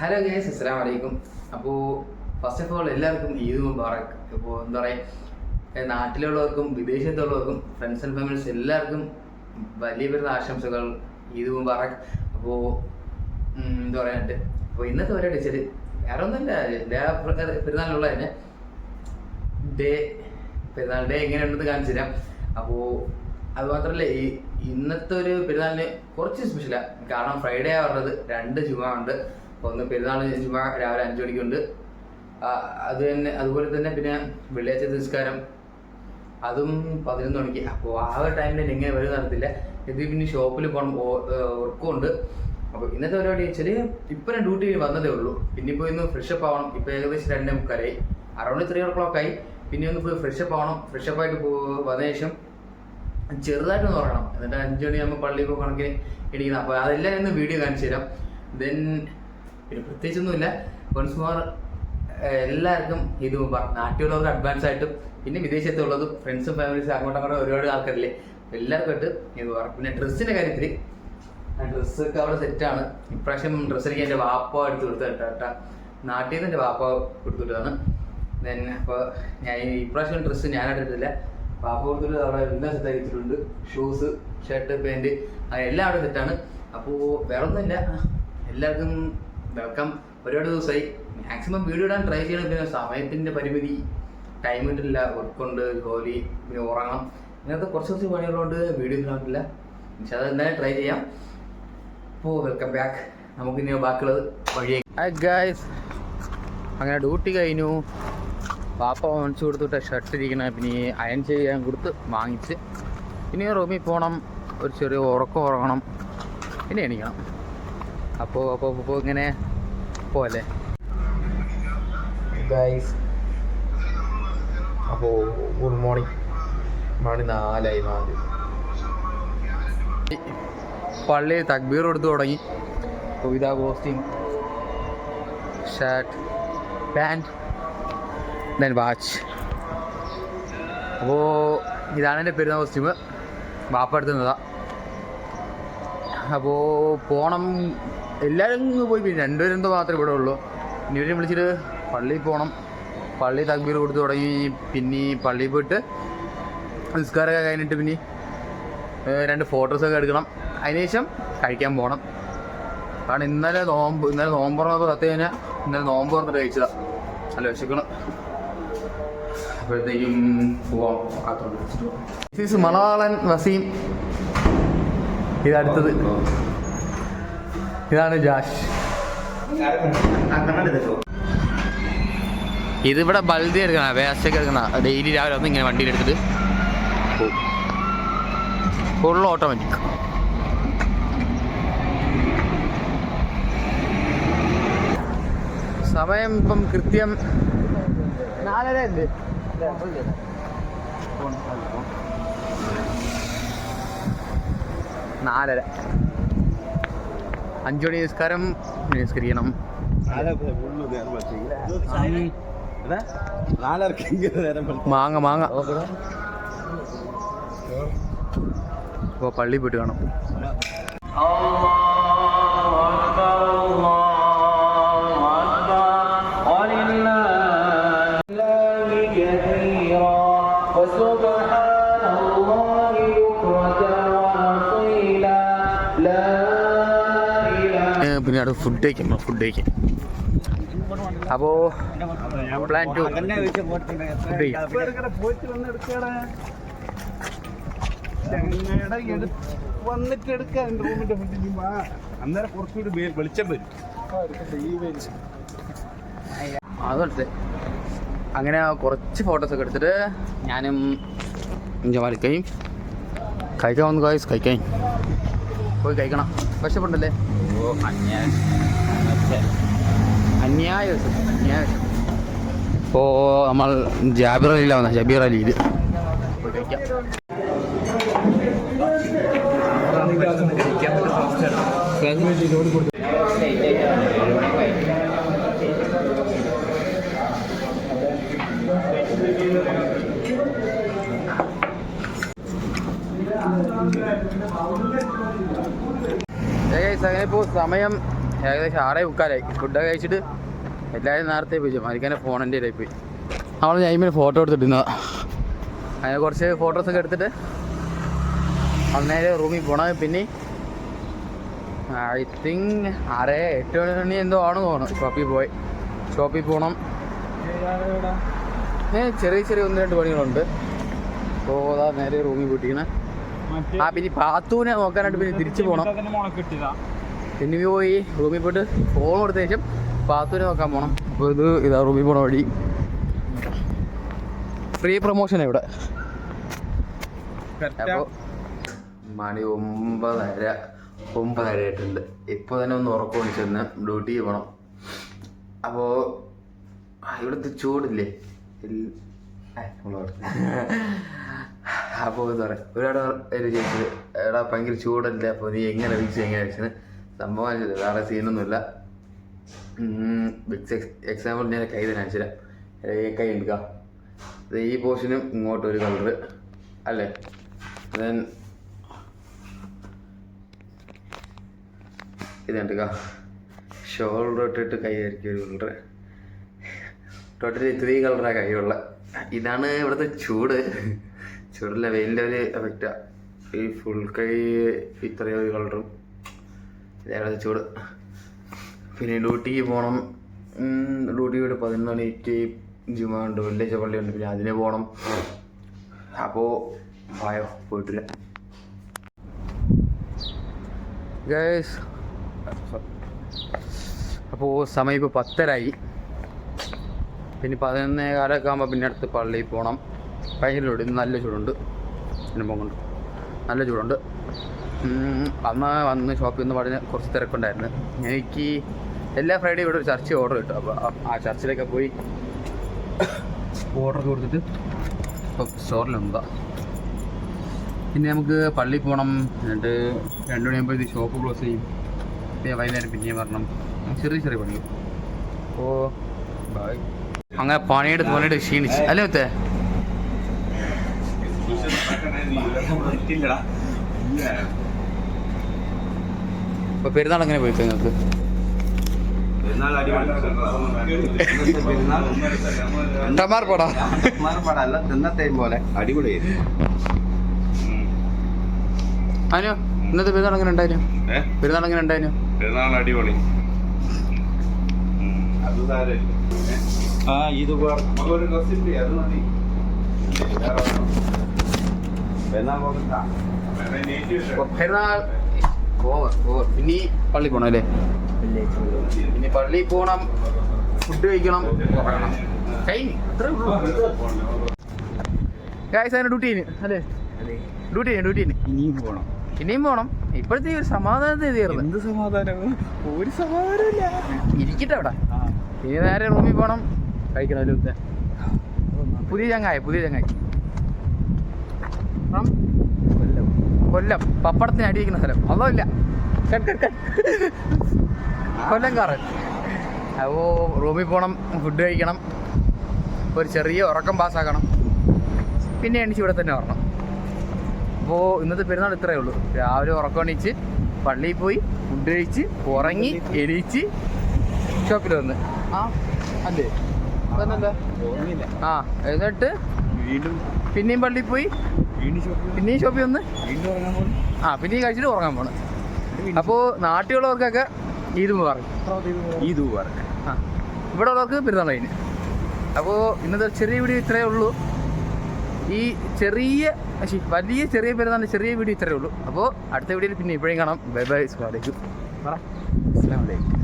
Hello guys അസ്സാം വലൈക്കും അപ്പോൾ ഫസ്റ്റ് ഓഫ് ഓൾ എല്ലാവർക്കും ഈദ് മുബാറക്. ഇപ്പോൾ എന്താ പറയുക നാട്ടിലുള്ളവർക്കും വിദേശത്തുള്ളവർക്കും ഫ്രണ്ട്സ് ആൻഡ് ഫാമിലീസ് എല്ലാവർക്കും വലിയ പെരുന്ന ആശംസകൾ ഈദ് മുബാറക്. അപ്പോൾ എന്താ പറയാനുണ്ട് അപ്പോൾ ഇന്നത്തെ ഒരു ടീച്ചർ വേറെ ഒന്നുമില്ല എല്ലാ പ്ര- പെരുന്നാളിലുള്ള തന്നെ ഡേ പെരുന്നാൾ ഡേ എങ്ങനെയുണ്ടെന്ന് കാണിച്ചു തരാം. അപ്പോൾ അതുമാത്രമല്ല ഈ ഇന്നത്തെ ഒരു പെരുന്നാളിന് കുറച്ച് സ്പെഷ്യലാണ് കാരണം ഫ്രൈഡേ പറഞ്ഞത് രണ്ട് ചുമ ഉണ്ട്. ഒന്ന് പെരുന്നാൾ ചുമ്മാ രാവിലെ അഞ്ചു മണിക്കുണ്ട്. അത് തന്നെ അതുപോലെ തന്നെ പിന്നെ വെള്ളിയാഴ്ച നിസ്കാരം. അതും പതിനൊന്ന് മണിക്ക്. അപ്പോൾ ആ ഒരു ടൈമിൽ എങ്ങനെ വരും നടത്തില്ല. ഇത് പിന്നെ ഷോപ്പിൽ പോകണം വർക്കും ഉണ്ട്. അപ്പോൾ ഇന്നത്തെ പരിപാടി വെച്ചാൽ ഇപ്പം ഞാൻ ഡ്യൂട്ടി വന്നതേ ഉള്ളൂ. പിന്നെ ഇപ്പോൾ ഇന്ന് ഫ്രഷപ്പ് ആവണം. ഇപ്പോൾ ഏകദേശം രണ്ടേ മുക്കാലായി. അറൗണ്ട് ത്രീ ഓ ക്ലോക്ക് ആയി. പിന്നെ ഒന്ന് പോയി ഫ്രഷപ്പ് ആവണം. ഫ്രഷപ്പ് ആയിട്ട് പോ വന്ന ശേഷം ചെറുതായിട്ടൊന്ന് ഉറങ്ങണം. എന്നിട്ട് അഞ്ച് മണി ആകുമ്പോൾ പള്ളിയിൽ പോകണമെങ്കിൽ ഇടിക്കണം. അപ്പോൾ അതെല്ലാം ഇന്ന് വീഡിയോ കാണിച്ചു തരാം. ദെൻ പിന്നെ പ്രത്യേകിച്ചൊന്നുമില്ല വൺസ് മോർ എല്ലാവർക്കും ഇത് നാട്ടിലുള്ളവർക്ക് അഡ്വാൻസ് ആയിട്ടും പിന്നെ വിദേശത്തുള്ളതും ഫ്രണ്ട്സും ഫാമിലീസും അങ്ങോട്ടും അങ്ങോട്ടും ഒരുപാട് ആൾക്കാരില്ലേ? എല്ലാവർക്കും ആയിട്ട് ഇത് പറ പിന്നെ ഡ്രസ്സിന്റെ കാര്യത്തിൽ ഡ്രസ്സൊക്കെ അവിടെ സെറ്റാണ് ഇപ്രാവശ്യം ഡ്രസ്സ് എനിക്ക് എന്റെ വാപ്പ എടുത്ത് കൊടുത്ത കേട്ടോ നാട്ടിൽ നിന്ന് എന്റെ വാപ്പ കൊടുത്തിട്ടാണ് ദെൻ അപ്പോൾ ഞാൻ ഇപ്രാവശ്യം ഡ്രസ്സ് ഞാൻ എടുത്തിട്ടില്ല. വാപ്പ കൊടുത്തിട്ട് അവിടെ എല്ലാം സെറ്റാക്കി വെച്ചിട്ടുണ്ട്. ഷൂസ് ഷർട്ട് പാന്റ് അങ്ങനെ എല്ലാം അവിടെ സെറ്റാണ് അപ്പോൾ വേറെ ഒന്നുമില്ല എല്ലാവർക്കും വെൽക്കം ഒരുപാട് ദിവസമായി മാക്സിമം വീഡിയോ ഇടാൻ ട്രൈ ചെയ്യണം. പിന്നെ സമയത്തിന്റെ പരിമിതി ടൈം കിട്ടില്ല വർക്കുണ്ട് ജോലി പിന്നെ ഉറങ്ങണം. ഇങ്ങനത്തെ കുറച്ച് കുറച്ച് പണികളുണ്ട്. വീഡിയോ ഇടാനില്ല പക്ഷെ അത് എന്തായാലും ട്രൈ ചെയ്യാം. അപ്പോൾ വെൽക്കം ബാക്ക് നമുക്ക് ഇനി ബാക്കിയുള്ളത് വഴിയേ ഹായ് ഗായ്സ് അങ്ങനെ ഡ്യൂട്ടി കഴിഞ്ഞു. പാപ്പ വാങ്ങിച്ചു കൊടുത്തിട്ട് ഷർട്ട് ഇരിക്കണ. പിന്നെ അയൺ ചെയ്യാൻ കൊടുത്ത് വാങ്ങിച്ച്. ഇനി റൂമിൽ പോകണം ഒരു ചെറിയ ഉറക്കം ഉറങ്ങണം. പിന്നെ എണീക്കണം. അപ്പോൾ അപ്പോൾ അപ്പോൾ ഇങ്ങനെ പോലെ ഗൈസ് അപ്പോൾ ഗുഡ് മോർണിംഗ് മണി നാലായി നാല് പള്ളി തക്ബീർ കൊടുത്തു തുടങ്ങി. ഇതാ costume shirt pant then watch അപ്പോൾ ഇതാണ് എന്റെ പെരുന്നാൾ കോസ്റ്റ്യൂം വാപ്പ എടുത്തുന്നതാണ് അപ്പോൾ പോണം എല്ലാവരും ഇങ്ങ് പോയി പിന്നെ രണ്ടുപേരും മാത്രമേ ഇവിടെ ഉള്ളൂ. ഇവരെ വിളിച്ചിട്ട് പള്ളിയിൽ പോകണം പള്ളി തക്ബീർ കൊടുത്ത് തുടങ്ങി. പിന്നെ പള്ളിയിൽ പോയിട്ട് നിസ്കാരമൊക്കെ കഴിഞ്ഞിട്ട് പിന്നെ രണ്ട് ഫോട്ടോസൊക്കെ എടുക്കണം. അതിനുശേഷം കഴിക്കാൻ പോകണം കാരണം ഇന്നലെ നോമ്പ് ഇന്നലെ നോമ്പ് തുറന്നപ്പോൾ സത്യം കഴിഞ്ഞാൽ ഇന്നലെ നോമ്പ് തുറന്നിട്ട് കഴിച്ചതാ. നല്ല വിശക്കണം അപ്പോഴത്തേക്കും പോവാം. മണവാളൻ വസീം. ഇതടുത്തത് ഇതാണ് ജാഷ്. ഇതിവിടെ ബൽദി എടുക്കണ വേസ്റ്റൊക്കെ എടുക്കണ. ഡെയിലി രാവിലെ വന്ന് ഇങ്ങനെ വണ്ടിയിൽ എടുത്തിട്ട് ഫുൾ ഓട്ടോമാറ്റിക്. സമയം ഇപ്പം കൃത്യം നാലര നാലര. അഞ്ചു മണി നിസ്കാരം നിസ്കരിക്കണം. മാങ്ങ മാങ്ങ. അപ്പോൾ പള്ളി പോയിട്ട് കാണാം. അവിടെ ഫുഡ് കഴിക്കാം ഫുഡ് കഴിക്കും. അപ്പോൾ പ്ലാൻ ടു ഫുഡ് വന്നിട്ട് വെളിച്ചം വരും അങ്ങനെ കുറച്ച് ഫോട്ടോസ് ഒക്കെ എടുത്തിട്ട് ഞാനും ജമാലിക്കയും കഴിക്കാൻ വന്നു കഴിക്കാൻ. പോയി കഴിക്കണം. വിശപ്പുണ്ടല്ലേ? അന്യായ. വിശപ്പ്, അന്യായ. വിശപ്പ്. ഇപ്പോൾ നമ്മൾ ജാബിർ അലിയിലാണ് ജബീർ അലിയിൽ അങ്ങനെ ഇപ്പോൾ സമയം ഏകദേശം ആറേ മുക്കാലായി. ഫുഡൊക്കെ കഴിച്ചിട്ട് എല്ലാവരും നേരത്തെ പോയി മരിക്കാനെ ഫോൺ എന്റെ ഇടയിൽ പോയി. നമ്മൾ ഞാൻ ഫോട്ടോ എടുത്തിട്ടിരുന്നതാണ് അങ്ങനെ കുറച്ച് ഫോട്ടോസൊക്കെ എടുത്തിട്ട് അന്നേരം റൂമിൽ പോണം. പിന്നെ ഐ തിങ്ക് ആറേ എട്ട് മണി എന്തോ ആണ് തോന്നുന്നു. ഷോപ്പിൽ പോയി. ഷോപ്പിൽ പോകണം ചെറിയ ചെറിയ ഒന്ന് രണ്ട് പണികളുണ്ട്. അപ്പോൾ അതാ നേരെ റൂമിൽ പോയിട്ടിരിക്കണേ ആ പിന്നെ പാത്തൂനെ നോക്കാനായിട്ട് പിന്നെ തിരിച്ചു പോകണം പിന്നെ പോയി റൂമിൽ പോയിട്ട് ഫോൺ കൊടുത്ത ശേഷം പാത്തൂനെ നോക്കാൻ പോകണം അപ്പോൾ ഇത് ഇതാ റൂമിൽ പോണ വഴി. ഫ്രീ പ്രൊമോഷൻ ഇവിടെ. അപ്പോൾ മണി ഒമ്പതര ഒമ്പതര ആയിട്ടുണ്ട്. ഇപ്പോൾ തന്നെ ഒന്ന് ഉറക്കം ചെന്ന് ഡ്യൂട്ടി പോകണം അപ്പോൾ ഇവിടുത്തെ ചൂടില്ലേ. അപ്പോൾ എന്താ പറയുക ഒരാട് ഒരു ചോദിച്ചത് എടാ ഭയങ്കര ചൂടല്ലേ അപ്പോൾ നീ എങ്ങനെ വിക്സ് എങ്ങനെ വെച്ചത് സംഭവം വേറെ സീനൊന്നുമില്ല ബിഗ് എക്സാമ്പിൾ ഞാൻ കൈ തന്നെ അയച്ചു തരാം. ഏ, കൈ എടുക്കാം ഈ പോർഷനും ഇങ്ങോട്ട് ഒരു കളറ് അല്ലേ? ദെൻ ഇത് കണ്ടുക ഷോൾഡർ ഇട്ടിട്ട് കൈ ആയിരിക്കും ഒരു കളറ് ടോട്ടലി ത്രീ കളറാണ് കൈയുള്ള ഇതാണ് ഇവിടുത്തെ ചൂട്. ചൂടല്ല വെയിലിന്റെ ഒരു എഫക്റ്റാ ഈ ഫുൾ കൈ ഇത്രയോ കളറും ഇതാണ് ചൂട്. പിന്നെ ഡ്യൂട്ടിക്ക് പോകണം ഡ്യൂട്ടി ഇവിടെ പതിനൊന്ന് മണിക്ക് ജുമ ഉണ്ട് വെള്ളിയാഴ്ച പള്ളിയുണ്ട് പിന്നെ അതിന് പോകണം അപ്പോൾ ആയോ പോയിട്ടില്ല. ഗൈസ് അപ്പോൾ സമയം ഇപ്പോൾ പത്തരായി പിന്നെ പതിനൊന്നേ കാലമൊക്കെ ആകുമ്പോൾ പിന്നെ അടുത്ത് പള്ളിയിൽ പോകണം ഭയങ്കര ചൂട്. ഇന്ന് നല്ല ചൂടുണ്ട്. അനുഭവം കൊണ്ട്. നല്ല ചൂടുണ്ട്. അന്ന് വന്ന് ഷോപ്പിൽ നിന്ന് പറഞ്ഞ് കുറച്ച് തിരക്കുണ്ടായിരുന്നു. എനിക്ക് എല്ലാ ഫ്രൈഡേ ഇവിടെ ഒരു ചർച്ച് ഓർഡർ കിട്ടും. അപ്പോൾ ആ ചർച്ചിലൊക്കെ പോയി ഓർഡർ കൊടുത്തിട്ട് ഇപ്പോൾ സ്റ്റോറിലുണ്ടാ പിന്നെ നമുക്ക് പള്ളിയിൽ പോകണം എന്നിട്ട് രണ്ട് മണിയാകുമ്പോഴത്തേക്ക് ഷോപ്പ് ക്ലോസ് ചെയ്യും. പിന്നെ വൈകുന്നേരം പിന്നെയും വരണം. ചെറിയ ചെറിയ പണി ഓ ബൈ അങ്ങനെ പണിയെടുത്ത് പണിയെടുത്ത് ക്ഷീണിച്ച്. അല്ലേ പെരുന്നാൾ എങ്ങനെ പോയി നിങ്ങൾക്ക്? ടമാർ പടാ. അല്ല തിന്നത്തെയും പോലെ അടിപൊളിയായിരുന്നു. അനു ഇന്നത്തെ പെരുന്നാൾ എങ്ങനെ ഉണ്ടായിരുന്നു പെരുന്നാൾ എങ്ങനെ ഉണ്ടായിരുന്നു പെരുന്നാൾ അടിപൊളി. അത് സാരമില്ല. ആ ഇത് അത് മതി. ഇനി പള്ളി പോണം അല്ലേ ഇനി പള്ളി പോണം ഫുഡ് കഴിക്കണം ഉറങ്ങണം കഴിഞ്ഞു അത്രേ ഉള്ളൂ ഗായ്സ് അതിന് അല്ലേ ഡ്യൂട്ടി ഡ്യൂട്ടി ഇനിയും പോണം ഇനിയും പോണം ഇപ്പോഴത്തെ ഒരു സമാധാനത്തെ തീർന്നു എന്ത് സമാധാനം ഒരു സമാധാനമില്ല ഇരിക്കട്ടെ അവിടെ ഇനി നേരെ റൂമിൽ പോണം കഴിക്കണം പുതിയ ചങ്ങായി പുതിയ ചങ്ങായി ഫ്രം കൊല്ലം പപ്പടത്തിന് അടിയിക്കുന്ന സ്ഥലം. അതല്ല കൊല്ലം കാറൻ അപ്പോൾ റൂമിൽ പോകണം ഫുഡ് കഴിക്കണം. ഒരു ചെറിയ ഉറക്കം പാസ്സാക്കണം പിന്നെ എണീച്ച് ഇവിടെ തന്നെ വരണം അപ്പോൾ ഇന്നത്തെ പെരുന്നാൾ ഇത്രയേ ഉള്ളൂ. രാവിലെ ഉറക്കം എണീച്ച് പള്ളിയിൽ പോയി ഫുഡ് കഴിച്ച് ഉറങ്ങി എണീച്ച് ഷോപ്പിൽ വന്ന്. ആ അല്ലേ? ആ എന്നിട്ട് വീണ്ടും പിന്നെയും പള്ളിയിൽ പോയി വീണ്ടും ഷോപ്പിൽ വന്ന് ആ പിന്നെയും കഴിച്ചിട്ട് ഉറങ്ങാൻ പോണ്. അപ്പോൾ നാട്ടിലുള്ളവർക്കൊക്കെ ഈദ് മുബാറക്. ഈദ് ദൂവാർ ആ ഇവിടെ ഉള്ളവർക്ക് പെരുന്നാൾ കഴിഞ്ഞ്. അപ്പോൾ ഇന്നത്തെ ചെറിയ വീഡിയോ ഇത്രയേ ഉള്ളൂ. ഈ ചെറിയ വലിയ ചെറിയ പെരുന്നാൾ ചെറിയ വീഡിയോ ഇത്രയേ ഉള്ളൂ. അപ്പോൾ അടുത്ത വീഡിയോയിൽ പിന്നെ ഇപ്പോഴും കാണാം. ബൈ ബൈ സ്വാലേക്കും പറ. അസ്സലാമു അലൈക്കും.